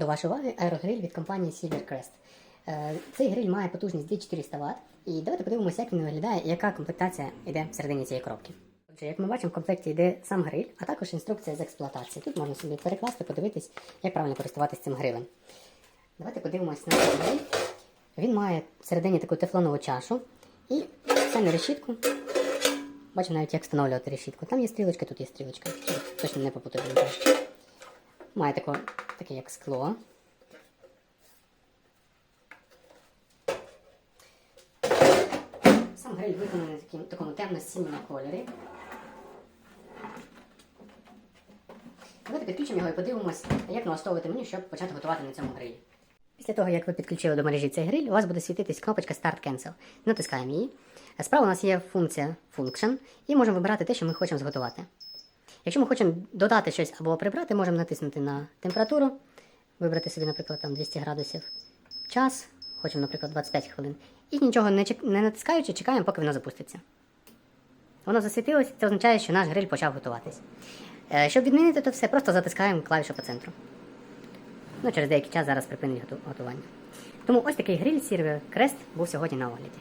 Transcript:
До вашої уваги аерогриль від компанії Silvercrest. Е, Цей гриль має потужність 2400 Вт. І давайте подивимося, як він виглядає і яка комплектація йде всередині цієї коробки. Отже, як ми бачимо, в комплекті йде сам гриль, а також інструкція з експлуатації. Тут можна собі перекласти, подивитись, як правильно користуватися цим грилем. Давайте подивимось на цей гриль. Він має всередині таку тефлонову чашу і спеціальну решітку. Бачимо навіть, як встановлювати решітку. Там є стрілочка, тут є стрілочка. Точно не попутати. Має тако, таке як скло. Сам гриль виконаний в такому темно-синьому кольорі. Давайте підключимо його і подивимось, як налаштовувати меню, щоб почати готувати на цьому грилі. Після того, як ви підключили до мережі цей гриль, у вас буде світитись кнопочка Start Cancel. Натискаємо її. Справа у нас є функція Function і можемо вибирати те, що ми хочемо зготувати. Якщо ми хочемо додати щось або прибрати, можемо натиснути на температуру, вибрати собі, наприклад, там 200 градусів час, хочемо, наприклад, 25 хвилин. І нічого не, чек- не натискаючи, чекаємо, поки воно запуститься. Воно засвітилось, це означає, що наш гриль почав готуватись. Е, Щоб відмінити то все, просто затискаємо клавішу по центру. Ну, через деякий час зараз припинить готування. Тому ось такий гриль Silver Crest був сьогодні на огляді.